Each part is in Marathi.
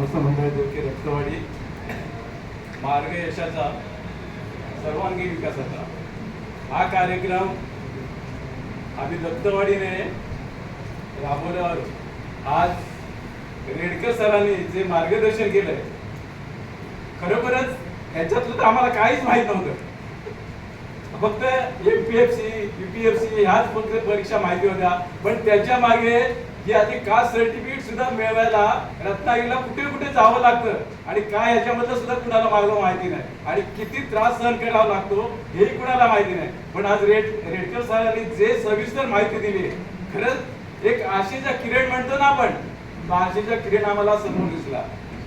ग्रामस्थ मंडळ रक्तवाडी मार्ग यशाचा सर्वांगीण विकासाचा हा कार्यक्रम आम्ही दत्तवाडीने राबवल्यावर आज रेडकर सरांनी जे मार्गदर्शन केलंय खरोखरच ह्याच्यातलं तर आम्हाला काहीच माहीत नव्हतं. फक्त A P F C V P F C ह्याच फक्त परीक्षा माहिती होत्या. पण त्याच्यामागे ही आधी कास्ट सर्टिफिकेट सुद्धा मिळवायला रत्नागिरीला कुठे कुठे जावं लागतं आणि काय याच्याबद्दल सुद्धा कुणाला मागलं माहिती नाही. आणि किती त्रास सहन करावा लागतो हेही कुणाला माहिती नाही. पण आज रेड रेडकर सरांनी जे सविस्तर माहिती दिली खरंच एक आशेचा किरण म्हणतो ना आपण आशेचा किरण आम्हाला समोर दिसला.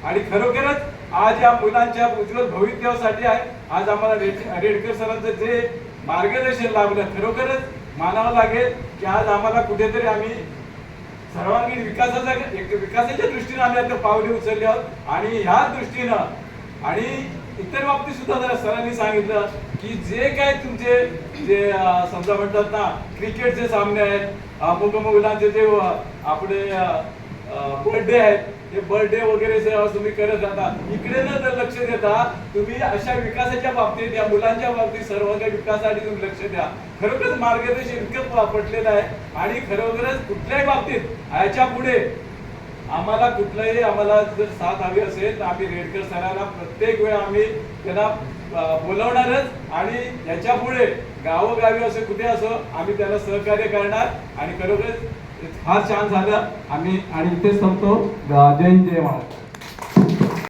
आणि खरोखरच आज या मुलांच्या उज्ज्वल भवितव्यासाठी आहे. आज आम्हाला रेडकर सरांचं जे मार्गदर्शन लाभलं खरोखरच मानावं लागेल की आज आम्हाला कुठेतरी आम्ही सर्वांगीण विकासाचा एक विकासाच्या दृष्टीनं आम्ही आता पावले उचलली आहोत. आणि ह्या दृष्टीनं आणि इतर बाबतीत सुद्धा जरा सरांनी सांगितलं की जे काय तुमचे जे समजा म्हणतात ना क्रिकेटचे सामने आहेत अमुक अमुक मुलांचे जे आपले बर्थडे आहेत ते बर्थडे वगैरे जे तुम्ही करत जाता इकडे न तर लक्ष देता तुम्ही अशा विकासाच्या बाबतीत या मुलांच्या बाबतीत सर्वांच्या विकासासाठी तुम्ही लक्ष द्या. खरोखरच मार्गदर्शन इतकं वापरलेलं आहे आणि खरोखरच कुठल्याही बाबतीत याच्यापुढे आम्हाला कुठलंही आम्हाला जर साथ हवी असेल तर आम्ही रेडकर सरांना प्रत्येक वेळा आम्ही त्यांना बोलवणारच आणि याच्यापुढे गावोगावी असं कुठे असो आम्ही त्याला सहकार्य करणार आणि खरोखरच फार छान झालं आम्ही आणि इथेच संपतो जय जय महाराज.